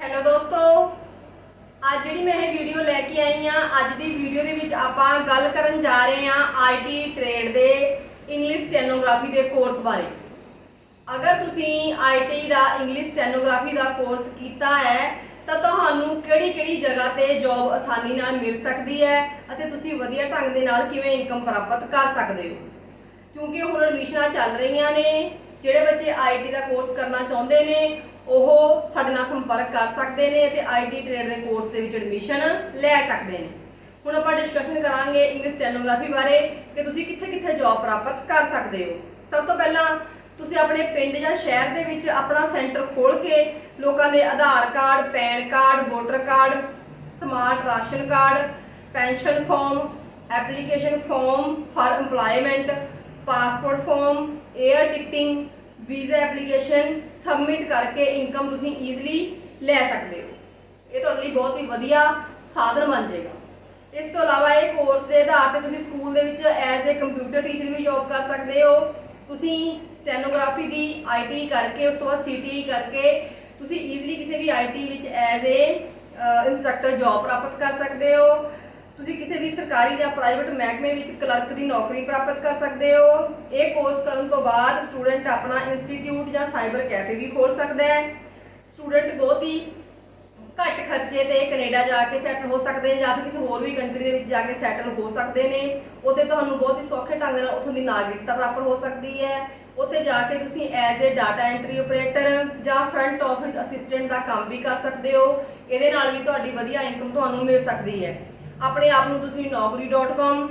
Hello ਦੋਸਤੋ, ਅੱਜ ਜਿਹੜੀ ਮੈਂ ਇਹ ਵੀਡੀਓ ਲੈ ਕੇ ਆਈ ਆ ਅੱਜ ਦੀ ਵੀਡੀਓ ਦੇ ਵਿੱਚ ਆਪਾਂ ਗੱਲ ਕਰਨ ਜਾ ਰਹੇ ਹਾਂ ਆਈਟੀ ਟ੍ਰੇਡ ਦੇ ਇੰਗਲਿਸ਼ ਸਟੈਨੋਗ੍ਰਾਫੀ ਦੇ ਕੋਰਸ ਬਾਰੇ। ਅਗਰ ਤੁਸੀਂ ਆਈਟੀ ਦਾ ਇੰਗਲਿਸ਼ ਸਟੈਨੋਗ੍ਰਾਫੀ ਦਾ ਕੋਰਸ ਕੀਤਾ ਹੈ, ਤਾਂ ਤੁਹਾਨੂੰ ਕਿਹੜੀ-ਕਿਹੜੀ ਜਗ੍ਹਾ ਤੇ ਜੌਬ ਆਸਾਨੀ ਨਾਲ ਮਿਲ ਸਕਦੀ ਹੈ ਅਤੇ ਤੁਸੀਂ ਵਧੀਆ ਢੰਗ ਦੇ ਨਾਲ ਕਿਵੇਂ ਇਨਕਮ ਪ੍ਰਾਪਤ ਕਰ ਸਕਦੇ ਹੋ। ਕਿਉਂਕਿ ਹੁਣ ਐਡਮਿਸ਼ਨਾਂ ਚੱਲ ਰਹੀਆਂ ਨੇ, ਜਿਹੜੇ ਬੱਚੇ ਆਈਟੀ ਦਾ ਕੋਰਸ ਕਰਨਾ ਚਾਹੁੰਦੇ ਨੇ ਉਹ ਸਾਡੇ ਨਾਲ ਸੰਪਰਕ ਕਰ ਸਕਦੇ ਨੇ ਤੇ ਆਈਟੀ ਟ੍ਰੇਡ ਦੇ ਕੋਰਸ ਦੇ ਵਿੱਚ ਐਡਮਿਸ਼ਨ ਲੈ ਸਕਦੇ ਨੇ। ਹੁਣ ਆਪਾਂ ਡਿਸਕਸ਼ਨ ਕਰਾਂਗੇ ਇੰਗਲਿਸ਼ ਸਟੈਨੋਗ੍ਰਾਫੀ ਬਾਰੇ ਕਿ ਤੁਸੀਂ ਕਿੱਥੇ-ਕਿੱਥੇ ਜੌਬ ਪ੍ਰਾਪਤ ਕਰ ਸਕਦੇ ਹੋ। ਸਭ ਤੋਂ ਪਹਿਲਾਂ ਤੁਸੀਂ ਆਪਣੇ ਪਿੰਡ ਜਾਂ ਸ਼ਹਿਰ ਦੇ ਵਿੱਚ ਆਪਣਾ ਸੈਂਟਰ ਖੋਲ ਕੇ ਲੋਕਾਂ ਦੇ Aadhaar card, PAN card, voter card, smart ration card, pension form application form for EMPLOYMENT passport form air ticketing visa application submit ਕਰਕੇ ਇਨਕਮ ਤੁਸੀਂ ਈਜ਼ੀਲੀ ਲੈ ਸਕਦੇ ਹੋ। ਇਹ ਤੁਹਾਡੇ ਲਈ ਬਹੁਤ ਹੀ ਵਧੀਆ ਸਾਧਨ ਬਣ ਜਾਏਗਾ। ਇਸ ਤੋਂ ਇਲਾਵਾ ਇਹ ਕੋਰਸ ਦੇ ਆਧਾਰ ਤੇ ਤੁਸੀਂ ਸਕੂਲ ਦੇ ਵਿੱਚ ਐਜ਼ ਅ ਕੰਪਿਊਟਰ ਟੀਚਰ ਵੀ ਜੌਬ ਕਰ ਸਕਦੇ ਹੋ। ਤੁਸੀਂ ਸਟੈਨੋਗ੍ਰਾਫੀ ਦੀ ਆਈਟੀ ਕਰਕੇ, ਉਸ ਤੋਂ ਬਾਅਦ ਸੀਟੀ ਕਰਕੇ ਤੁਸੀਂ ਈਜ਼ੀਲੀ ਕਿਸੇ ਵੀ ਆਈਟੀ ਵਿੱਚ ਐਜ਼ ਅ ਇੰਸਟ੍ਰਕਟਰ ਜੌਬ ਪ੍ਰਾਪਤ ਕਰ ਸਕਦੇ ਹੋ। ਤੁਸੀਂ ਕਿਸੇ ਵੀ ਸਰਕਾਰੀ ਜਾਂ ਪ੍ਰਾਈਵੇਟ ਮਹਿਕਮੇ ਵਿੱਚ ਕਲਰਕ ਦੀ ਨੌਕਰੀ ਪ੍ਰਾਪਤ ਕਰ ਸਕਦੇ ਹੋ। ਇਹ ਕੋਰਸ ਕਰਨ ਤੋਂ ਬਾਅਦ ਸਟੂਡੈਂਟ ਆਪਣਾ ਇੰਸਟੀਚਿਊਟ ਜਾਂ ਸਾਈਬਰ ਕੈਫੇ ਵੀ ਖੋਲ ਸਕਦਾ ਹੈ। ਸਟੂਡੈਂਟ ਬਹੁਤ ਹੀ ਘੱਟ ਖਰਚੇ ਤੇ ਕੈਨੇਡਾ ਜਾ ਕੇ ਸੈਟਲ ਹੋ ਸਕਦੇ ਨੇ ਜਾਂ ਫਿਰ ਕਿਸੇ ਹੋਰ ਵੀ ਕੰਟਰੀ ਦੇ ਵਿੱਚ ਜਾ ਕੇ ਸੈਟਲ ਹੋ ਸਕਦੇ ਨੇ। ਉੱਥੇ ਤੁਹਾਨੂੰ ਬਹੁਤ ਹੀ ਸੌਖੇ ਢੰਗ ਨਾਲ ਉੱਥੋਂ ਦੀ ਨਾਗਰਿਕਤਾ ਪ੍ਰਾਪਤ ਹੋ ਸਕਦੀ ਹੈ। ਉੱਥੇ ਜਾ ਕੇ ਤੁਸੀਂ as a data entry operator ਜਾਂ ਫਰੰਟ ਆਫਿਸ ਅਸਿਸਟੈਂਟ ਦਾ ਕੰਮ ਵੀ ਕਰ ਸਕਦੇ ਹੋ। ਇਹਦੇ ਨਾਲ ਵੀ ਤੁਹਾਡੀ ਵਧੀਆ ਇਨਕਮ ਤੁਹਾਨੂੰ ਮਿਲ ਸਕਦੀ ਹੈ। ਆਪਣੇ ਆਪ ਨੂੰ ਤੁਸੀਂ naukri.com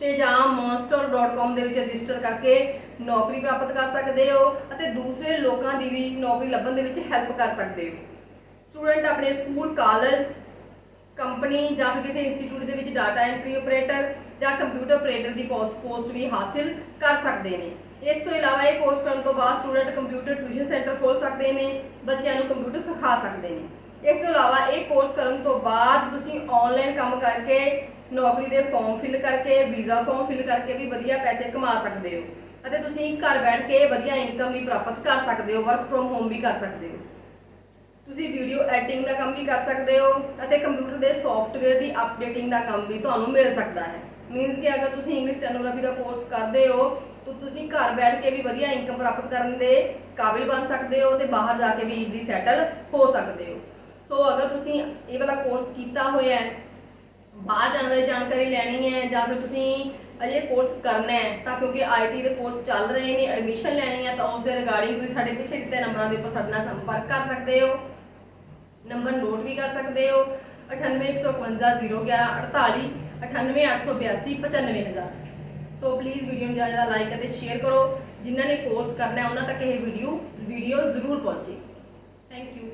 ਤੇ ਜਾਂ monster.com ਦੇ ਵਿੱਚ ਰਜਿਸਟਰ ਕਰਕੇ ਨੌਕਰੀ ਪ੍ਰਾਪਤ ਕਰ ਸਕਦੇ ਹੋ ਅਤੇ ਦੂਸਰੇ ਲੋਕਾਂ ਦੀ ਵੀ ਨੌਕਰੀ ਲੱਭਣ ਦੇ ਵਿੱਚ ਹੈਲਪ ਕਰ ਸਕਦੇ ਹੋ। ਸਟੂਡੈਂਟ ਆਪਣੇ ਸਕੂਲ ਕਾਲਜ ਕੰਪਨੀ ਜਾਂ ਫਿਰ ਕਿਸੇ ਇੰਸਟੀਚਿਊਟ ਦੇ ਵਿੱਚ ਡਾਟਾ ਐਂਟਰੀ ਆਪਰੇਟਰ ਜਾਂ ਕੰਪਿਊਟਰ ਆਪਰੇਟਰ ਦੀ ਪੋਸਟ ਵੀ ਹਾਸਿਲ ਕਰ ਸਕਦੇ ਨੇ। ਇਸ ਤੋਂ ਇਲਾਵਾ ਇਹ ਕੋਰਸ ਕਰਨ ਤੋਂ ਬਾਅਦ ਸਟੂਡੈਂਟ ਕੰਪਿਊਟਰ ਟਿਊਸ਼ਨ ਸੈਂਟਰ ਖੋਲ ਸਕਦੇ ਨੇ, ਬੱਚਿਆਂ ਨੂੰ ਕੰਪਿਊਟਰ ਸਿਖਾ ਸਕਦੇ ਨੇ। ਇਸ ਤੋਂ ਇਲਾਵਾ ਇਹ ਕੋਰਸ ਕਰਨ ਤੋਂ ਬਾਅਦ ਤੁਸੀਂ ਆਨਲਾਈਨ ਕੰਮ ਕਰਕੇ, ਨੌਕਰੀ ਦੇ ਫਾਰਮ ਫਿਲ ਕਰਕੇ ਵੀਜ਼ਾ ਫਾਰਮ ਫਿਲ ਕਰਕੇ ਵੀ ਵਧੀਆ ਪੈਸੇ ਕਮਾ ਸਕਦੇ ਹੋ। ਅਤੇ ਤੁਸੀਂ ਘਰ ਬੈਠ ਕੇ ਵਧੀਆ ਇਨਕਮ ਵੀ ਪ੍ਰਾਪਤ ਕਰ ਸਕਦੇ ਹੋ ਵਰਕ ਫਰੋਮ ਹੋਮ ਵੀ ਕਰ ਸਕਦੇ ਹੋ। ਤੁਸੀਂ ਵੀਡੀਓ ਐਡੀਟਿੰਗ ਦਾ ਕੰਮ ਵੀ ਕਰ ਸਕਦੇ ਹੋ ਅਤੇ ਕੰਪਿਊਟਰ ਦੇ ਸੌਫਟਵੇਅਰ ਦੀ ਅਪਡੇਟਿੰਗ ਦਾ ਕੰਮ ਵੀ ਤੁਹਾਨੂੰ ਮਿਲ ਸਕਦਾ ਹੈ। ਮੀਨਸ ਕਿ ਅਗਰ ਤੁਸੀਂ ਇੰਗਲਿਸ਼ ਸਟੈਨੋਗ੍ਰਾਫੀ ਦਾ ਕੋਰਸ ਕਰਦੇ ਹੋ, ਤਾਂ ਤੁਸੀਂ ਘਰ ਬੈਠ ਕੇ ਵੀ ਵਧੀਆ ਇਨਕਮ ਪ੍ਰਾਪਤ ਕਰਨ ਦੇ ਕਾਬਿਲ ਬਣ ਸਕਦੇ ਹੋ ਤੇ ਬਾਹਰ ਜਾ ਕੇ ਵੀ ਈਜ਼ੀਲੀ ਸੈਟਲ ਹੋ ਸਕਦੇ ਹੋ। ਸੋ ਅਗਰ ਤੁਸੀਂ ਇਹ ਵਾਲਾ ਕੋਰਸ ਕੀਤਾ ਹੋਇਆ ਹੈ, ਬਾਹਰ ਜਾਣ ਬਾਰੇ ਜਾਣਕਾਰੀ ਲੈਣੀ ਹੈ ਜਾਂ ਫਿਰ ਤੁਸੀਂ ਅਜੇ ਕੋਰਸ ਕਰਨਾ ਹੈ, ਤਾਂ ਕਿਉਂਕਿ ਆਈਟੀ ਦੇ ਕੋਰਸ ਚੱਲ ਰਹੇ ਨੇ ਐਡਮਿਸ਼ਨ ਲੈਣੀ ਹੈ, ਤਾਂ ਉਸ ਦੇ ਰਿਗਾਰਡਿੰਗ ਤੁਸੀਂ ਸਾਡੇ ਪਿੱਛੇ ਦਿੱਤੇ ਨੰਬਰਾਂ ਦੇ ਉੱਪਰ ਸਾਡੇ ਨਾਲ ਸੰਪਰਕ ਕਰ ਸਕਦੇ ਹੋ। ਨੰਬਰ ਨੋਟ ਵੀ ਕਰ ਸਕਦੇ ਹੋ। 9815011148 98882 95000 ਸੋ ਪਲੀਜ਼ ਵੀਡੀਓ ਨੂੰ ਜ਼ਿਆਦਾ ਜ਼ਿਆਦਾ ਲਾਈਕ ਅਤੇ ਸ਼ੇਅਰ ਕਰੋ। ਜਿਨ੍ਹਾਂ ਨੇ ਕੋਰਸ ਕਰਨਾ ਹੈ, ਉਹਨਾਂ ਤੱਕ ਇਹ ਵੀਡੀਓ ਵੀਡੀਓ ਜ਼ਰੂਰ ਪਹੁੰਚੇ। Thank you